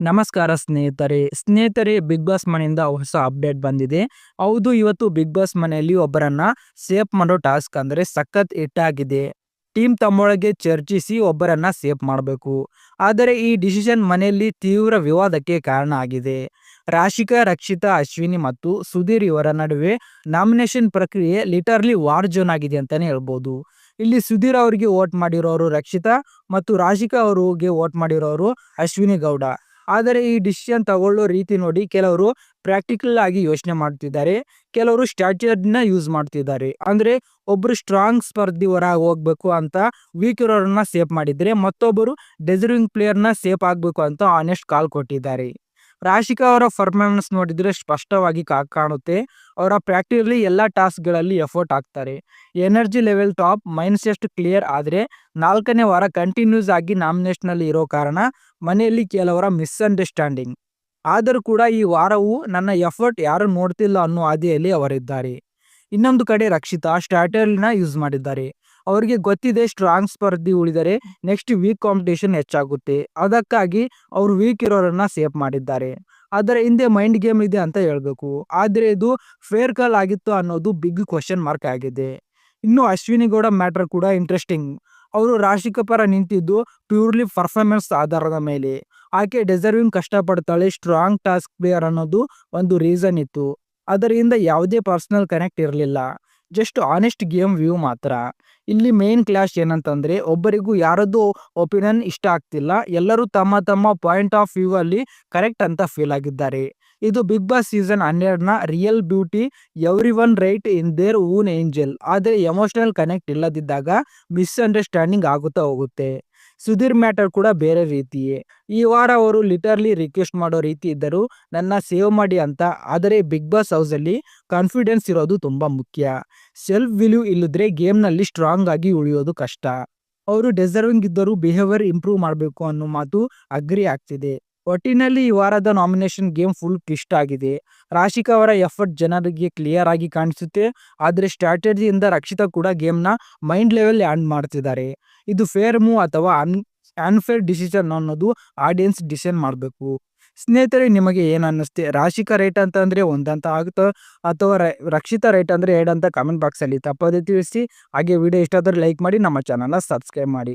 ನಮಸ್ಕಾರ ಸ್ನೇಹಿತರೆ. ಸ್ನೇಹಿತರೆ ಬಿಗ್ ಬಾಸ್ ಮನೆಯಿಂದ ಹೊಸ ಅಪ್ಡೇಟ್ ಬಂದಿದೆ. ಹೌದು, ಇವತ್ತು ಬಿಗ್ ಬಾಸ್ ಮನೆಯಲ್ಲಿ ಒಬ್ಬರನ್ನ ಸೇಫ್ ಮಾಡೋ ಟಾಸ್ಕ್ ಅಂದರೆ ಸಖತ್ ಆಗಿದೆ. ಟೀಮ್ ತಮ್ಮೊಳಗೆ ಚರ್ಚಿಸಿ ಒಬ್ಬರನ್ನ ಸೇಫ್ ಮಾಡಬೇಕು. ಆದರೆ ಈ ಡಿಸಿಷನ್ ಮನೆಯಲ್ಲಿ ತೀವ್ರ ವಿವಾದಕ್ಕೆ ಕಾರಣ ಆಗಿದೆ. ರಾಶಿಕಾ, ರಕ್ಷಿತಾ, ಅಶ್ವಿನಿ ಮತ್ತು ಸುಧೀರ್ ಇವರ ನಡುವೆ ನಾಮಿನೇಷನ್ ಪ್ರಕ್ರಿಯೆ ಲಿಟರ್ಲಿ ವಾರ್ ಜೋನ್ ಆಗಿದೆ ಅಂತಾನೆ ಹೇಳ್ಬೋದು. ಇಲ್ಲಿ ಸುಧೀರ್ ಅವರಿಗೆ ವೋಟ್ ಮಾಡಿರೋರು ರಕ್ಷಿತಾ ಮತ್ತು ರಾಶಿಕಾ ಅವರಿಗೆ ವೋಟ್ ಮಾಡಿರೋರು ಅಶ್ವಿನಿ ಗೌಡ. ಆದರೆ ಈ ಡಿಸಿಷನ್ ತಗೊಳ್ಳೋ ರೀತಿ ನೋಡಿ ಕೆಲವರು ಪ್ರಾಕ್ಟಿಕಲ್ ಆಗಿ ಯೋಚನೆ ಮಾಡ್ತಿದ್ದಾರೆ. ಕೆಲವರು ಸ್ಟ್ರಾಟಜಿನ ಯೂಸ್ ಮಾಡ್ತಿದ್ದಾರೆ. ಅಂದ್ರೆ ಒಬ್ರು ಸ್ಟ್ರಾಂಗ್ ಸ್ಪರ್ಧಿ ಹೊರಗೆ ಹೋಗ್ಬೇಕು ಅಂತ ವೀಕ್ ಇರೋರನ್ನ ಸೇಫ್ ಮಾಡಿದ್ರೆ ಮತ್ತೊಬ್ಬರು ಡೆಸರ್ವಿಂಗ್ ಪ್ಲೇಯರ್ನ ಸೇಫ್ ಆಗ್ಬೇಕು ಅಂತ ಆನೆಸ್ಟ್ ಕಾಲ್ ಕೊಟ್ಟಿದ್ದಾರೆ. ರಾಶಿಕಾ ಅವರ ಪರ್ಫಾರ್ಮೆನ್ಸ್ ನೋಡಿದ್ರೆ ಸ್ಪಷ್ಟವಾಗಿ ಕಾಣುತ್ತೆ. ಅವರ ಪ್ರಾಕ್ಟಿಕಲಿ ಎಲ್ಲ ಟಾಸ್ಕ್ಗಳಲ್ಲಿ ಎಫರ್ಟ್ ಹಾಕ್ತಾರೆ. Energy level top mind set clear ಆದರೆ ನಾಲ್ಕನೇ ವಾರ ಕಂಟಿನ್ಯೂಸ್ ಆಗಿ ನಾಮಿನೇಷನಲ್ಲಿ ಇರೋ ಕಾರಣ ಮನೆಯಲ್ಲಿ ಕೆಲವರ ಮಿಸ್ಅಂಡರ್ಸ್ಟ್ಯಾಂಡಿಂಗ್ ಆದರೂ ಕೂಡ ಈ ವಾರವು ನನ್ನ ಎಫರ್ಟ್ ಯಾರು ನೋಡ್ತಿಲ್ಲ ಅನ್ನೋ ಹಾದಿಯಲ್ಲಿ ಅವರಿದ್ದಾರೆ. ಇನ್ನೊಂದು ಕಡೆ ರಕ್ಷಿತಾ ಸ್ಟ್ರಾಟರ್ಲಿನ ಯೂಸ್ ಮಾಡಿದ್ದಾರೆ. ಅವರಿಗೆ ಗೊತ್ತಿದೆ ಸ್ಟ್ರಾಂಗ್ ಸ್ಪರ್ಧಿ ಉಳಿದರೆ ನೆಕ್ಸ್ಟ್ ವೀಕ್ ಕಾಂಪಿಟೇಷನ್ ಹೆಚ್ಚಾಗುತ್ತೆ. ಅದಕ್ಕಾಗಿ ಅವರು ವೀಕ್ ಇರೋರನ್ನ ಸೇಫ್ ಮಾಡಿದ್ದಾರೆ. ಅದರ ಹಿಂದೆ ಮೈಂಡ್ ಗೇಮ್ ಇದೆ ಅಂತ ಹೇಳಬೇಕು. ಆದರೆ ಇದು ಫೇರ್ ಕಾಲ್ ಆಗಿತ್ತು ಅನ್ನೋದು ಬಿಗ್ ಕ್ವಶನ್ ಮಾರ್ಕ್ ಆಗಿದೆ. ಇನ್ನು ಅಶ್ವಿನಿ ಗೌಡ ಮ್ಯಾಟರ್ ಕೂಡ ಇಂಟ್ರೆಸ್ಟಿಂಗ್ ಅವರು ರಾಶಿಕ ಪರ ನಿಂತಿದ್ದು ಪ್ಯೂರ್ಲಿ ಪರ್ಫಾರ್ಮೆನ್ಸ್ ಆಧಾರದ ಮೇಲೆ. ಆಕೆ ಡೆಸರ್ವಿಂಗ್ ಕಷ್ಟಪಡ್ತಾಳೆ ಸ್ಟ್ರಾಂಗ್ ಟಾಸ್ಕ್ ಪ್ಲೇಯರ್ ಅನ್ನೋದು ಒಂದು ರೀಸನ್ ಇತ್ತು. ಅದರಿಂದ ಯಾವುದೇ ಪರ್ಸನಲ್ ಕನೆಕ್ಟ್ ಇರಲಿಲ್ಲ. ಜಸ್ಟ್ ಆನೆಸ್ಟ್ ಗೇಮ್ ವ್ಯೂ ಮಾತ್ರ. ಇಲ್ಲಿ ಮೇನ್ ಕ್ಲಾಶ್ ಏನಂತಂದ್ರೆ ಒಬ್ಬರಿಗೂ ಯಾರದ್ದು ಒಪಿನಿಯನ್ ಇಷ್ಟ ಆಗ್ತಿಲ್ಲ. ಎಲ್ಲರೂ ತಮ್ಮ ತಮ್ಮ ಪಾಯಿಂಟ್ ಆಫ್ ವ್ಯೂ ಅಲ್ಲಿ ಕರೆಕ್ಟ್ ಅಂತ ಫೀಲ್ ಆಗಿದ್ದಾರೆ. ಇದು big boss season ಹನ್ನೆರಡನ real beauty every one right in their own angel ಆದರೆ ಎಮೋಷನಲ್ ಕನೆಕ್ಟ್ ಇಲ್ಲದಿದ್ದಾಗ ಮಿಸ್ಅಂಡರ್ಸ್ಟ್ಯಾಂಡಿಂಗ್ ಆಗುತ್ತಾ ಹೋಗುತ್ತೆ. ಸುಧೀರ್ ಮ್ಯಾಟರ್ ಕೂಡ ಬೇರೆ ರೀತಿಯೇ. ಈ ವಾರ ಅವರು ಲಿಟರ್ಲಿ ರಿಕ್ವೆಸ್ಟ್ ಮಾಡೋ ರೀತಿ ಇದ್ದರು ನನ್ನ ಸೇವ್ ಮಾಡಿ ಅಂತ. ಆದರೆ ಬಿಗ್ ಬಾಸ್ ಹೌಸಲ್ಲಿ ಕಾನ್ಫಿಡೆನ್ಸ್ ಇರೋದು ತುಂಬ ಮುಖ್ಯ. ಸೆಲ್ಫ್ ವಿಲ್ಯೂ ಇಲ್ಲದ್ರೆ ಗೇಮ್ನಲ್ಲಿ ಸ್ಟ್ರಾಂಗ್ ಆಗಿ ಉಳಿಯೋದು ಕಷ್ಟ. ಅವರು ಡೆಸರ್ವಿಂಗ್ ಇದ್ದರೂ ಬಿಹೇವಿಯರ್ ಇಂಪ್ರೂವ್ ಮಾಡಬೇಕು ಅನ್ನೋ ಮಾತು ಅಗ್ರಿ ಆಗ್ತಿದೆ. ಒಟ್ಟಿನಲ್ಲಿ ಈ ವಾರದ ನಾಮಿನೇಷನ್ ಗೇಮ್ ಫುಲ್ ಕ್ಲಿಷ್ಟ ಆಗಿದೆ. ರಾಶಿಕಾ ಅವರ ಎಫರ್ಟ್ ಜನರಿಗೆ ಕ್ಲಿಯರ್ ಆಗಿ ಕಾಣಿಸುತ್ತೆ. ಆದರೆ ಸ್ಟ್ರಾಟಜಿಯಿಂದ ರಕ್ಷಿತ ಕೂಡ ಗೇಮ್ನ ಮೈಂಡ್ ಲೆವೆಲ್ ಆ್ಯಂಡ್ ಮಾಡ್ತಿದ್ದಾರೆ. ಇದು ಫೇರ್ ಮೂವ್ ಅಥವಾ ಅನ್ ಅನ್ಫೇರ್ ಡಿಸಿಷನ್ ಅನ್ನೋದು ಆಡಿಯನ್ಸ್ ಡಿಸೈನ್ ಮಾಡಬೇಕು. ಸ್ನೇಹಿತರೆ, ನಿಮಗೆ ಏನು ಅನ್ನಿಸ್ತೆ? ರಾಶಿಕಾ ರೇಟ್ ಅಂತ ಅಂದರೆ ಒಂದಂತ ಆಗುತ್ತೋ ಅಥವಾ ರಕ್ಷಿತಾ ರೇಟ್ ಅಂದರೆ ಎರಡಂತ ಕಮೆಂಟ್ ಬಾಕ್ಸಲ್ಲಿ ತಪ್ಪದೇ ತಿಳಿಸಿ. ಹಾಗೆ ವಿಡಿಯೋ ಇಷ್ಟ ಲೈಕ್ ಮಾಡಿ, ನಮ್ಮ ಚಾನಲ್ನ ಸಬ್ಸ್ಕ್ರೈಬ್ ಮಾಡಿ.